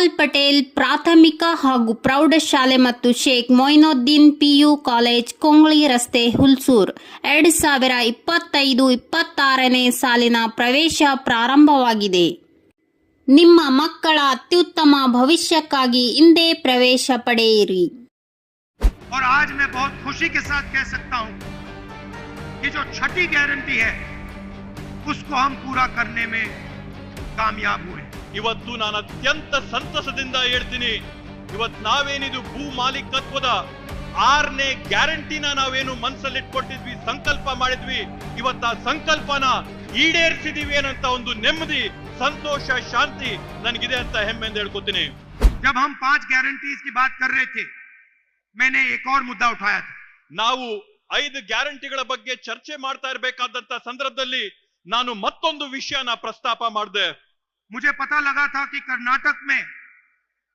ಗೋಪಾಲ್ ಪಟೇಲ್ ಪ್ರಾಥಮಿಕ ಹಾಗೂ ಪ್ರೌಢಶಾಲೆ ಮತ್ತು ಶೇಖ್ ಮೊಯ್ನುದ್ದೀನ್ ಪಿಯು ಕಾಲೇಜ್ ಕೊಂಗ್ಳಿ ರಸ್ತೆ ಹುಲ್ಸೂರ್ ಎರಡು ಸಾವಿರ ಇಪ್ಪತ್ತೈದು ಇಪ್ಪತ್ತಾರನೇ ಸಾಲಿನ ಪ್ರವೇಶ ಪ್ರಾರಂಭವಾಗಿದೆ ನಿಮ್ಮ ಮಕ್ಕಳ ಅತ್ಯುತ್ತಮ ಭವಿಷ್ಯಕ್ಕಾಗಿ ಇಂದೇ ಪ್ರವೇಶ ಪಡೆಯಿರಿ और आज मैं बहुत खुशी के साथ कह सकता हूं कि जो छठी गारंटी है उसको हम पूरा करने में कामयाब हुए ಇವತ್ತು ನಾನು ಅತ್ಯಂತ ಸಂತಸದಿಂದ ಹೇಳ್ತೀನಿ ಇವತ್ ನಾವೇನಿದು ಭೂ ಮಾಲೀಕತ್ವದ ಆರನೇ ಗ್ಯಾರಂಟಿನ ನಾವೇನು ಮನ್ಸಲ್ಲಿಟ್ಕೊಟ್ಟಿದ್ವಿ ಸಂಕಲ್ಪ ಮಾಡಿದ್ವಿ ಇವತ್ತ ಆ ಸಂಕಲ್ಪನ ಈಡೇರಿಸಿದೀವಿ ಏನಂತ ಒಂದು ನೆಮ್ಮದಿ ಸಂತೋಷ ಶಾಂತಿ ನನಗಿದೆ ಅಂತ ಹೆಮ್ಮೆಯಿಂದ ಹೇಳ್ಕೊತೀನಿ जब हम पांच गारंटीज की बात कर रहे थे मैंने एक और मुद्दा उठाया था ನಾವು ಐದು ಗ್ಯಾರಂಟಿಗಳ ಬಗ್ಗೆ ಚರ್ಚೆ ಮಾಡ್ತಾ ಇರಬೇಕಾದಂತ ಸಂದರ್ಭದಲ್ಲಿ ನಾನು ಮತ್ತೊಂದು ವಿಷಯನ ಪ್ರಸ್ತಾಪ ಮಾಡಿದೆ मुझे पता लगा था कि कर्नाटक में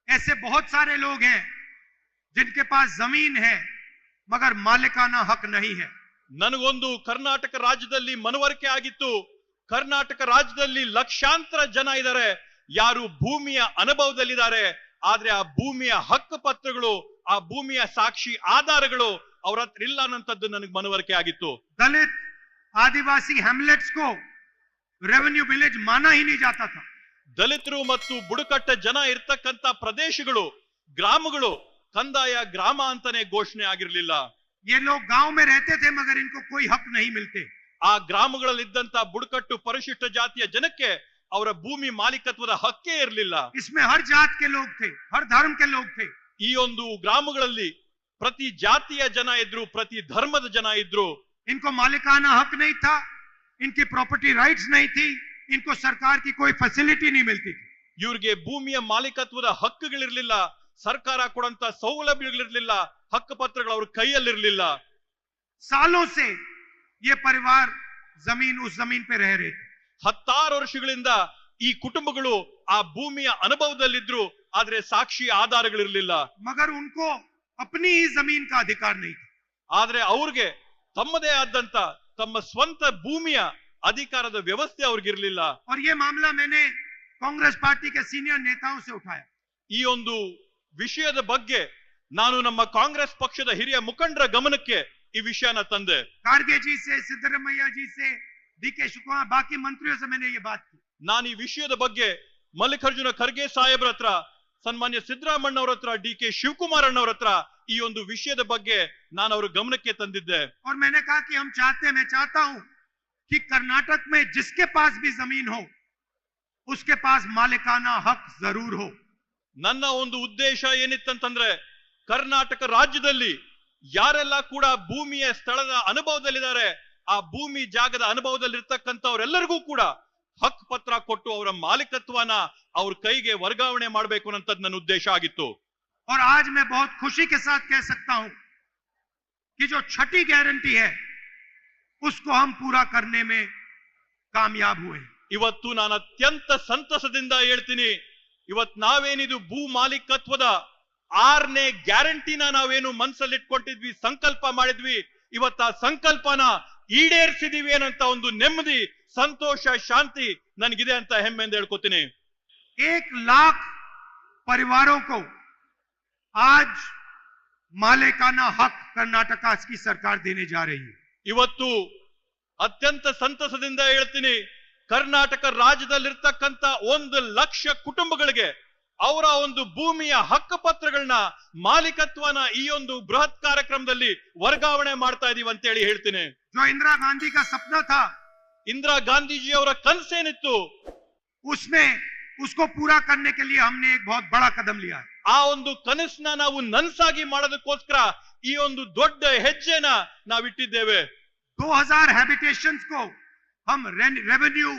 ऐसे बहुत सारे लोग हैं जिनके पास जमीन है मगर मालिकाना हक नहीं है ನನಗೊಂದು ಕರ್ನಾಟಕ ರಾಜ್ಯದಲ್ಲಿ ಮನವರಿಕೆ ಆಗಿತ್ತು ಕರ್ನಾಟಕ ರಾಜ್ಯದಲ್ಲಿ ಲಕ್ಷಾಂತರ ಜನ ಇದ್ದಾರೆ ಯಾರು ಭೂಮಿಯ ಅನುಭವದಲ್ಲಿದ್ದಾರೆ ಆದ್ರೆ ಆ ಭೂಮಿಯ ಹಕ್ಕು ಪತ್ರಗಳು ಆ ಭೂಮಿಯ ಸಾಕ್ಷಿ ಆಧಾರಗಳು ಅವ್ರ ಹತ್ರ ಇಲ್ಲ ಅನ್ನೋಂಥದ್ದು ನನಗೆ ಮನವರಿಕೆ ಆಗಿತ್ತು दलित आदिवासी हैमलेट्स को रेवेन्यू विलेज माना ही नहीं जाता था ದಲಿತರು ಮತ್ತು ಬುಡಕಟ್ಟ ಜನ ಇರ್ತಕ್ಕಂತ ಪ್ರದೇಶಗಳು ಗ್ರಾಮಗಳು ಕಂದಾಯ ಗ್ರಾಮ ಅಂತಾನೆ ಘೋಷಣೆ ಆಗಿರ್ಲಿಲ್ಲ. ಆ ಗ್ರಾಮಗಳಲ್ಲಿ ಇದ್ದಂತ ಬುಡಕಟ್ಟು ಪರಿಶಿಷ್ಟ ಜಾತಿಯ ಜನಕ್ಕೆ ಅವರ ಭೂಮಿ ಮಾಲೀಕತ್ವದ ಹಕ್ಕೇ ಇರಲಿಲ್ಲ. ಈ ಒಂದು ಗ್ರಾಮಗಳಲ್ಲಿ ಪ್ರತಿ ಜಾತಿಯ ಜನ ಇದ್ರು ಪ್ರತಿ ಧರ್ಮದ ಜನ ಇದ್ರು. ಇನ್ಕೋ ಮಾಲಿಕಾನ ಹಕ್ ನೈ ಥಾ ಇನ್ಕಿ ಪ್ರಾಪರ್ಟಿ ರೈಟ್ಸ್ ನೈ ಥೀ इनको सरकार की कोई फैसिलिटी नहीं मिलती थी ಇವ್ರಿಗೆ ಭೂಮಿಯ ಮಾಲೀಕತ್ವದ ಹಕ್ಕುಗಳಿರ್ಲಿಲ್ಲ ಸರ್ಕಾರ ಕೊಡಂತ ಸೌಲಭ್ಯಗಳಿರ್ಲಿಲ್ಲ ಹಕ್ಕು ಪತ್ರಗಳು ಅವ್ರ ಕೈಯಲ್ಲಿರ್ಲಿಲ್ಲ सालों से ये परिवार जमीन उस जमीन पे रह रहे थे ಹತ್ತಾರು ವರ್ಷಗಳಿಂದ ಈ ಕುಟುಂಬಗಳು ಆ ಭೂಮಿಯ ಅನುಭವದಲ್ಲಿದ್ರು ಆದ್ರೆ ಸಾಕ್ಷಿ ಆಧಾರಗಳಿರ್ಲಿಲ್ಲ मगर उनको अपनी ही जमीन का अधिकार नहीं था ಆದ್ರೆ ಅವ್ರಿಗೆ ತಮ್ಮದೇ ಆದಂತ ತಮ್ಮ ಸ್ವಂತ ಭೂಮಿಯ ಅಧಿಕಾರದ ವ್ಯವಸ್ಥೆ ಅವ್ರಿಗಿರ್ಲಿಲ್ಲ और ये मामला मैंने कांग्रेस पार्टी के सीनियर नेताओं से उठाया ಈ ಒಂದು ವಿಷಯದ ಬಗ್ಗೆ ನಾನು ನಮ್ಮ ಕಾಂಗ್ರೆಸ್ ಪಕ್ಷದ ಹಿರಿಯ ಮುಖಂಡರ ಗಮನಕ್ಕೆ ಈ ವಿಷಯನ ತಂದೆ खारगे जी से सिद्धरमैया जी से डी के शुक्ला बाकी मंत्रियों से मैंने ये बात की ನಾನು ಈ ವಿಷಯದ ಬಗ್ಗೆ ಮಲ್ಲಿಕಾರ್ಜುನ ಖರ್ಗೆ ಸಾಹೇಬ್ರ ಹತ್ರ ಸನ್ಮಾನ್ಯ ಸಿದ್ದರಾಮಣ್ಣ ಅವ್ರ ಹತ್ರ ಡಿ ಕೆ ಶಿವಕುಮಾರ್ ಅಣ್ಣವ್ರ ಹತ್ರ ಈ ಒಂದು ವಿಷಯದ ಬಗ್ಗೆ ನಾನು ಅವ್ರ ಗಮನಕ್ಕೆ ತಂದಿದ್ದೆ और मैंने कहा कि हम चाहते हैं मैं चाहता हूं कि कर्नाटक में जिसके पास भी जमीन हो उसके पास मालिकाना हक जरूर हो ನನ್ನ ಒಂದು ಉದ್ದೇಶ ಏನಿತ್ತಂತಂದ್ರೆ ಕರ್ನಾಟಕ ರಾಜ್ಯದಲ್ಲಿ ಯಾರೆಲ್ಲ ಕೂಡ ಭೂಮಿಯ ಸ್ಥಳದ ಅನುಭವದಲ್ಲಿದ್ದಾರೆ ಆ ಭೂಮಿ ಜಾಗದ ಅನುಭವದಲ್ಲಿರ್ತಕ್ಕಂಥವ್ರೆಲ್ಲರಿಗೂ ಕೂಡ ಹಕ್ ಪತ್ರ ಕೊಟ್ಟು ಅವರ ಮಾಲೀಕತ್ವನ ಅವ್ರ ಕೈಗೆ ವರ್ಗಾವಣೆ ಮಾಡಬೇಕು ಅನ್ನೋಂಥದ್ದು ನನ್ನ ಉದ್ದೇಶ ಆಗಿತ್ತು और आज मैं बहुत खुशी के साथ कह सकता हूं कि जो छठी गारंटी है उसको हम पूरा करने में कामयाब हुए हैं। ಇವತ್ತು ನಾನು ಅತ್ಯಂತ ಸಂತಸದಿಂದ ಹೇಳ್ತೀನಿ ಇವತ್ ನಾವೇನಿದು ಭೂ ಮಾಲೀಕತ್ವದ ಆರನೇ ಗ್ಯಾರಂಟಿನ ನಾವೇನು ಮನ್ಸಲ್ಲಿಟ್ಕೊಂಡಿದ್ವಿ ಸಂಕಲ್ಪ ಮಾಡಿದ್ವಿ ಇವತ್ತ ಆ ಸಂಕಲ್ಪನ ಈಡೇರಿಸಿದೀವಿ ಏನಂತ ಒಂದು ನೆಮ್ಮದಿ ಸಂತೋಷ ಶಾಂತಿ ನನಗಿದೆ ಅಂತ ಹೆಮ್ಮೆಯಿಂದ ಹೇಳ್ಕೊತೀನಿ एक लाख परिवारों को आज मालिकाना हक कर्नाटका की सरकार देने जा रही है ಇವತ್ತು ಅತ್ಯಂತ ಸಂತಸದಿಂದ ಹೇಳ್ತೀನಿ ಕರ್ನಾಟಕ ರಾಜ್ಯದಲ್ಲಿರ್ತಕ್ಕಂತ ಒಂದು ಲಕ್ಷ ಕುಟುಂಬಗಳಿಗೆ ಅವರ ಒಂದು ಭೂಮಿಯ ಹಕ್ಕು ಪತ್ರಗಳನ್ನ ಮಾಲೀಕತ್ವನ ಈ ಒಂದು ಬೃಹತ್ ಕಾರ್ಯಕ್ರಮದಲ್ಲಿ ವರ್ಗಾವಣೆ ಮಾಡ್ತಾ ಇದೀವಿ ಅಂತೇಳಿ ಹೇಳ್ತೀನಿ जो इंदिरा गांधी का सपना था ಇಂದಿರಾ ಗಾಂಧೀಜಿ ಅವರ ಕನಸೇನಿತ್ತು उसमें उसको पूरा करने के लिए हमने एक बहुत बड़ा कदम लिया है ಆ ಒಂದು ಕನಸನ್ನ ನಾವು ನನ್ಸಾಗಿ ಮಾಡೋದಕ್ಕೋಸ್ಕರ ಈ ಒಂದು ದೊಡ್ಡ ಹೆಜ್ಜೆನ ನಾವಿಟ್ಟಿದ್ದೇವೆ 2000 हैबिटेशंस को हम रेवेन्यू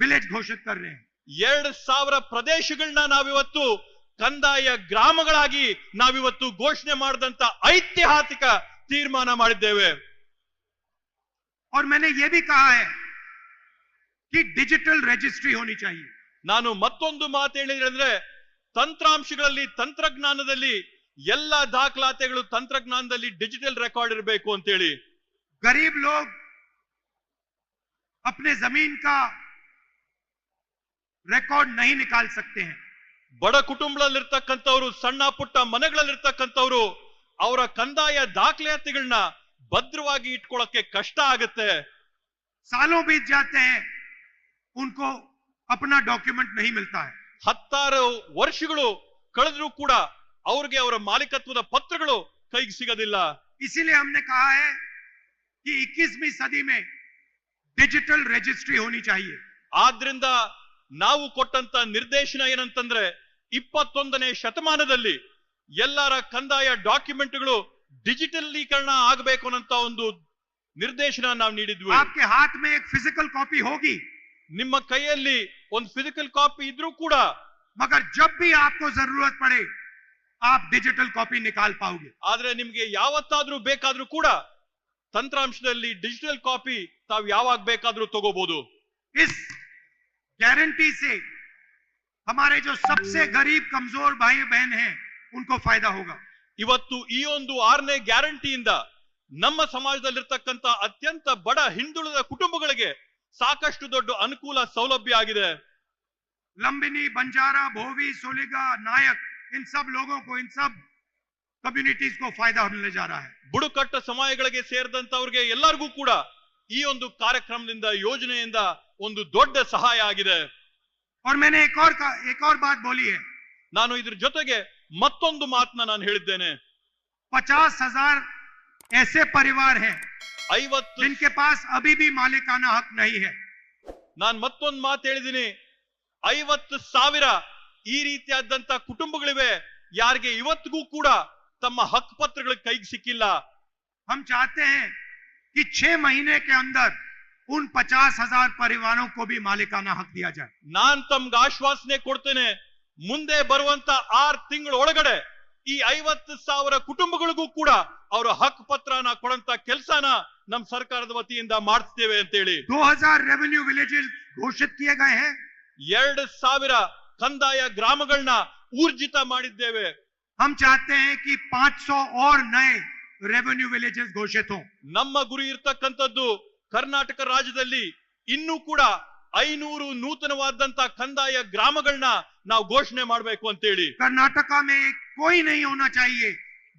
विलेज घोषित कर रहे हैं ಎರಡ್ ಸಾವಿರ ಪ್ರದೇಶಗಳನ್ನ ನಾವಿವತ್ತು ಕಂದಾಯ ಗ್ರಾಮಗಳಾಗಿ ನಾವಿವತ್ತು ಘೋಷಣೆ ಮಾಡಿದಂತ ಐತಿಹಾಸಿಕ ತೀರ್ಮಾನ ಮಾಡಿದ್ದೇವೆ और मैंने ये भी कहा है कि डिजिटल रजिस्ट्री होनी चाहिए ನಾನು ಮತ್ತೊಂದು ಮಾತು ಹೇಳಿದ್ರೆ ಅಂದ್ರೆ ತಂತ್ರಾಂಶಗಳಲ್ಲಿ ತಂತ್ರಜ್ಞಾನದಲ್ಲಿ ಎಲ್ಲ ದಾಖಲಾತಿಗಳು ತಂತ್ರಜ್ಞಾನದಲ್ಲಿ ಡಿಜಿಟಲ್ ರೆಕಾರ್ಡ್ ಇರಬೇಕು ಅಂತೇಳಿ गरीब लोग अपने जमीन का रिकॉर्ड नहीं निकाल सकते हैं ಬಡ ಕುಟುಂಬದಲ್ಲಿರ್ತಕ್ಕಂಥವ್ರು ಸಣ್ಣ ಪುಟ್ಟ ಮನೆಗಳಲ್ಲಿರ್ತಕ್ಕಂಥವ್ರು ಅವರ ಕಂದಾಯ ದಾಖಲಾತಿಗಳನ್ನ ಭದ್ರವಾಗಿ ಇಟ್ಕೊಳ್ಳಕ್ಕೆ ಕಷ್ಟ ಆಗುತ್ತೆ सालों बीत जाते हैं उनको अपना डॉक्यूमेंट नहीं मिलता है ಹತ್ತಾರು ವರ್ಷಗಳು ಕಳೆದ್ರೂ ಕೂಡ ಅವ್ರಿಗೆ ಅವರ ಮಾಲೀಕತ್ವದ ಪತ್ರಗಳು ಕೈಗೆ ಸಿಗೋದಿಲ್ಲ इसीलिए हमने कहा है कि 21वीं सदी में डिजिटल रजिस्ट्री होनी चाहिए ಆದ್ರಿಂದ ನಾವು ಕೊಟ್ಟಂತ ನಿರ್ದೇಶನ ಏನಂತಂದ್ರೆ ಇಪ್ಪತ್ತೊಂದನೇ ಶತಮಾನದಲ್ಲಿ ಎಲ್ಲರ ಕಂದಾಯ ಡಾಕ್ಯುಮೆಂಟ್ಗಳು ಡಿಜಿಟಲೀಕರಣ ಆಗಬೇಕು ಅನ್ನಂತ ಒಂದು ನಿರ್ದೇಶನ ನಾವು ನೀಡಿದ್ವಿ आपके हाथ में एक फिजिकल कॉपी होगी ನಿಮ್ಮ ಕೈಯಲ್ಲಿ ಒಂದು ಫಿಸಿಕಲ್ ಕಾಪಿ ಇದ್ರೂ ಕೂಡ ಮಗರ್ ಜಬ್ ಬಿ ಆಪ್ಕೋ ಜರೂರತ್ ಪಡೆ ಆಪ್ ಡಿಜಿಟಲ್ ಕಾಪಿ ನಿಕಾಲ್ ಪಾವುಗೆ ಆದ್ರೆ ನಿಮ್ಗೆ ಯಾವತ್ತಾದ್ರೂ ಬೇಕಾದ್ರೂ ಕೂಡ ತಂತ್ರಾಂಶದಲ್ಲಿ ಡಿಜಿಟಲ್ ಕಾಪಿ ತಾವು ಯಾವಾಗ ಬೇಕಾದ್ರೂ ತಗೋಬಹುದು ಇಸ್ ಗ್ಯಾರಂಟಿ ಸೆ ಹಮಾರೆ ಜೊ ಸಬ್ಸೆ ಗರೀಬ್ ಕಮ್ಜೋರ್ ಭಾಯಿ ಬಹನ್ ಹೇ ಉನ್ಕೋ ಫಾಯ್ದಾ ಹೋಗಾ ಇವತ್ತು ಈ ಒಂದು ಆರನೇ ಗ್ಯಾರಂಟಿಯಿಂದ ನಮ್ಮ ಸಮಾಜದಲ್ಲಿರ್ತಕ್ಕಂತ ಅತ್ಯಂತ ಬಡ ಹಿಂದುಳಿದ ಕುಟುಂಬಗಳಿಗೆ ಸಾಕಷ್ಟು ದೊಡ್ಡ ಅನುಕೂಲ ಸೌಲಭ್ಯ ಆಗಿದೆ लंबिनी बंजारा भोवी सोलिगा नायक इन सब लोगों को इन सब कम्युनिटीज को फायदा मिलने जा रहा है ಬುಡಕಟ್ಟ ಸಮಯಗಳಿಗೆ ಸೇರಿದಂತವ್ರಿಗೆ ಎಲ್ಲರಿಗೂ ಕೂಡ ಈ ಒಂದು ಕಾರ್ಯಕ್ರಮದಿಂದ ಯೋಜನೆಯಿಂದ ಒಂದು ದೊಡ್ಡ ಸಹಾಯ ಆಗಿದೆ और मैंने एक और का, एक और बात बोली है ನಾನು ಇದ್ರ ಜೊತೆಗೆ ಮತ್ತೊಂದು ಮಾತನ್ನ ನಾನು ಹೇಳಿದ್ದೇನೆ पचास हजार ऐसे परिवार हैं ಐವತ್ತು जिनके पास अभी भी मालिकाना हक नहीं है ನಾನ್ ಮತ್ತೊಂದು ಮಾತು ಹೇಳಿದೀನಿ ಐವತ್ತು ಸಾವಿರ ಈ ರೀತಿಯಾದಂತ ಕುಟುಂಬಗಳಿವೆ ಯಾರಿಗೆ ಇವತ್ತಿಗೂ ಕೂಡ ತಮ್ಮ ಹಕ್ಕು ಪತ್ರಗಳ ಕೈಗೆ ಸಿಕ್ಕಿಲ್ಲ हम चाहते हैं कि छह महीने के अंदर उन पचास हजार परिवारों को भी मालिकाना हक दिया जाए ನಾನ್ ತಮ್ಗೆ ಆಶ್ವಾಸನೆ ಕೊಡ್ತೇನೆ ಮುಂದೆ ಬರುವಂತ ಆರ್ ತಿಂಗಳ ಒಳಗಡೆ ಈ ಐವತ್ತು ಸಾವಿರ ಕುಟುಂಬಗಳಿಗೂ ಕೂಡ ಅವರ ಹಕ್ಕು ಪತ್ರನ ಕೊಡಂತ ಕೆಲಸನ ನಮ್ ಸರ್ಕಾರದ ವತಿಯಿಂದ ಮಾಡಿಸ್ತೇವೆ ಅಂತೇಳಿ 2000 रेवेन्यू विलेजेस घोषित किए गए हैं ಎರಡು ಸಾವಿರ ಕಂದಾಯ ಗ್ರಾಮಗಳನ್ನ ಊರ್ಜಿತ ಮಾಡಿದ್ದೇವೆ हम चाहते हैं कि 500 और नए रेवेन्यू विलेजेस घोषित हों ನಮ್ಮ ಗುರಿ ಇರ್ತಕ್ಕಂಥದ್ದು ಕರ್ನಾಟಕ ರಾಜ್ಯದಲ್ಲಿ ಇನ್ನೂ ಕೂಡ ಐನೂರು ನೂತನವಾದಂತ ಕಂದಾಯ ಗ್ರಾಮಗಳನ್ನ ನಾವು ಘೋಷಣೆ ಮಾಡಬೇಕು ಅಂತೇಳಿ कर्नाटका में एक कोई नहीं होना चाहिए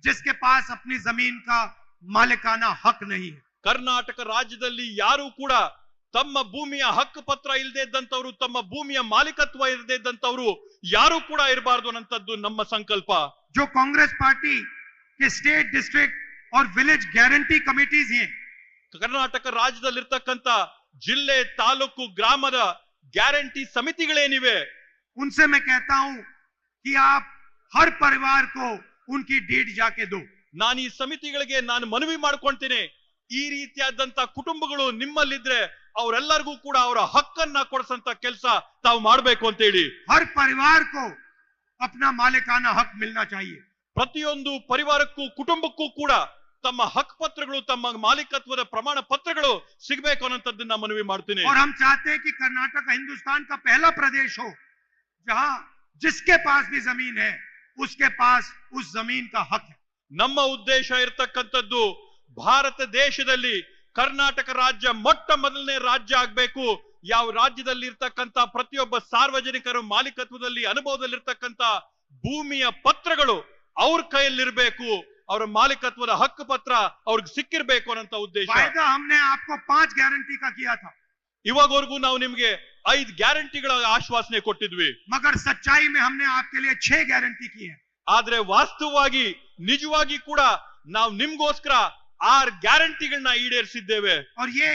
जिसके पास अपनी जमीन का मालिकाना हक नहीं है ಕರ್ನಾಟಕ ರಾಜ್ಯದಲ್ಲಿ ಯಾರು ಕೂಡ ತಮ್ಮ ಭೂಮಿಯ ಹಕ್ಕು ಪತ್ರ ಇಲ್ಲದೆ ಇದ್ದಂತವ್ರು ತಮ್ಮ ಭೂಮಿಯ ಮಾಲೀಕತ್ವ ಇಲ್ಲದೆ ಇದ್ದಂತವ್ರು ಯಾರು ಕೂಡ ಇರಬಾರ್ದು ಅನ್ನಂತದ್ದು ನಮ್ಮ ಸಂಕಲ್ಪ जो कांग्रेस पार्टी के स्टेट डिस्ट्रिक्ट और विलेज गारंटी कमिटीज हैं ಕರ್ನಾಟಕ ರಾಜ್ಯದಲ್ಲಿರ್ತಕ್ಕಂಥ ಜಿಲ್ಲೆ ತಾಲೂಕು ಗ್ರಾಮದ ಗ್ಯಾರಂಟಿ ಸಮಿತಿಗಳೇನಿವೆ उनसे मैं कहता हूं कि आप हर परिवार को उनकी डीड जाके दो ನಾನು ಈ ಸಮಿತಿಗಳಿಗೆ ನಾನು ಮನವಿ ಮಾಡ್ಕೊಂತೀನಿ ಈ ರೀತಿಯಾದಂತ ಕುಟುಂಬಗಳು ನಿಮ್ಮಲ್ಲಿದ್ರೆ ಅವರೆಲ್ಲರಿಗೂ ಕೂಡ ಅವರ ಹಕ್ಕನ್ನ ಕೊಡಿಸಂತ ಕೆಲಸ ತಾವು ಮಾಡಬೇಕು ಅಂತ ಹೇಳಿ ಹರ್ ಪರಿವಾರ ಮಾಲೀಕಾನ ಹಕ್ ಮಿಲ್ನಾ ಚಾಹಿಯೆ ಪ್ರತಿಯೊಂದು ಪರಿವಾರಕ್ಕೂ ಕುಟುಂಬಕ್ಕೂ ಕೂಡ ತಮ್ಮ ಹಕ್ ಪತ್ರಗಳು ತಮ್ಮ ಮಾಲೀಕತ್ವದ ಪ್ರಮಾಣ ಪತ್ರಗಳು ಸಿಗಬೇಕು ಅನ್ನೋದನ್ನ ಮನವಿ ಮಾಡ್ತೀನಿ. ಕರ್ನಾಟಕ ಹಿಂದೂಸ್ತಾನ್ ಕ ಪಹಲಾ ಪ್ರದೇಶ ಹೋ ಜಿಸ್ಕೆ ಜಮೀನ್ ಹಕ್ ನಮ್ಮ ಉದ್ದೇಶ ಇರತಕ್ಕಂಥದ್ದು ಭಾರತ ದೇಶದಲ್ಲಿ ಕರ್ನಾಟಕ ರಾಜ್ಯ ಮೊಟ್ಟ ಮೊದಲನೇ ರಾಜ್ಯ ಆಗ್ಬೇಕು. ಯಾವ ರಾಜ್ಯದಲ್ಲಿ ಇರ್ತಕ್ಕಂತ ಪ್ರತಿಯೊಬ್ಬ ಸಾರ್ವಜನಿಕರ ಮಾಲೀಕತ್ವದಲ್ಲಿ ಅನುಭವದಲ್ಲಿರ್ತಕ್ಕಂತ ಭೂಮಿಯ ಪತ್ರಗಳು ಅವ್ರ ಕೈಯಲ್ಲಿರ್ಬೇಕು. ಅವರ ಮಾಲೀಕತ್ವದ ಹಕ್ಕು ಪತ್ರ ಅವ್ರಿಗೆ ಸಿಕ್ಕಿರ್ಬೇಕು ಅನ್ನಂತ ಉದ್ದೇಶ. ಪಾಂಚ್ ಗ್ಯಾರಂಟಿ ಇವಾಗವರೆಗೂ ನಾವು ನಿಮ್ಗೆ ಐದು ಗ್ಯಾರಂಟಿಗಳ ಆಶ್ವಾಸನೆ ಕೊಟ್ಟಿದ್ವಿ. ಮಗರ್ ಸಚ್ಚಾಯಿ ಮೇ ಹಮ್ನೆ ಆಪ್ಕೆ ಲಿಯೆ ಛೇ ಗ್ಯಾರಂಟಿ ಕಿ ಆದ್ರೆ ವಾಸ್ತವವಾಗಿ ನಿಜವಾಗಿ ಕೂಡ ನಾವು ನಿಮ್ಗೋಸ್ಕರ ಆರ್ ಗ್ಯಾರಂಟಿಗಳನ್ನ ಈಡೇರಿಸಿದ್ದೇವೆ और ये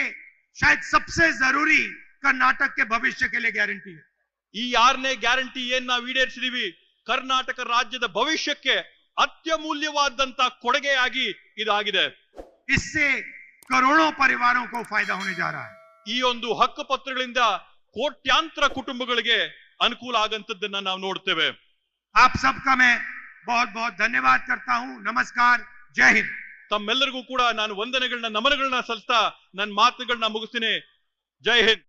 शायद सबसे जरूरी कर्नाटक के भविष्य के लिए गारंटी है ಈ ಆರನೇ ಗ್ಯಾರಂಟಿ ಏನ್ ನಾವು ಈಡೇರಿಸಿದೀವಿ ಕರ್ನಾಟಕ ರಾಜ್ಯದ ಭವಿಷ್ಯಕ್ಕೆ ಅತ್ಯಮೂಲ್ಯವಾದಂತ ಕೊಡುಗೆಯಾಗಿ ಇದಾಗಿದೆ इससे करोड़ों परिवारों को फायदा होने जा रहा है ಈ ಒಂದು ಹಕ್ಕು ಪತ್ರಗಳಿಂದ ಕೋಟ್ಯಾಂತರ ಕುಟುಂಬಗಳಿಗೆ ಅನುಕೂಲ ಆಗಂತದ್ದನ್ನ ನಾವು ನೋಡ್ತೇವೆ आप सबका मैं बहुत बहुत धन्यवाद करता हूं नमस्कार जय हिंद ತಮ್ಮೆಲ್ಲರಿಗೂ ಕೂಡ ನಾನು ವಂದನೆಗಳನ್ನ ನಮನಗಳನ್ನ ಸಲ್ಲಿಸ್ತಾ ನನ್ನ ಮಾತುಗಳನ್ನ ಮುಗಿಸ್ತೀನಿ. ಜೈ ಹಿಂದ್.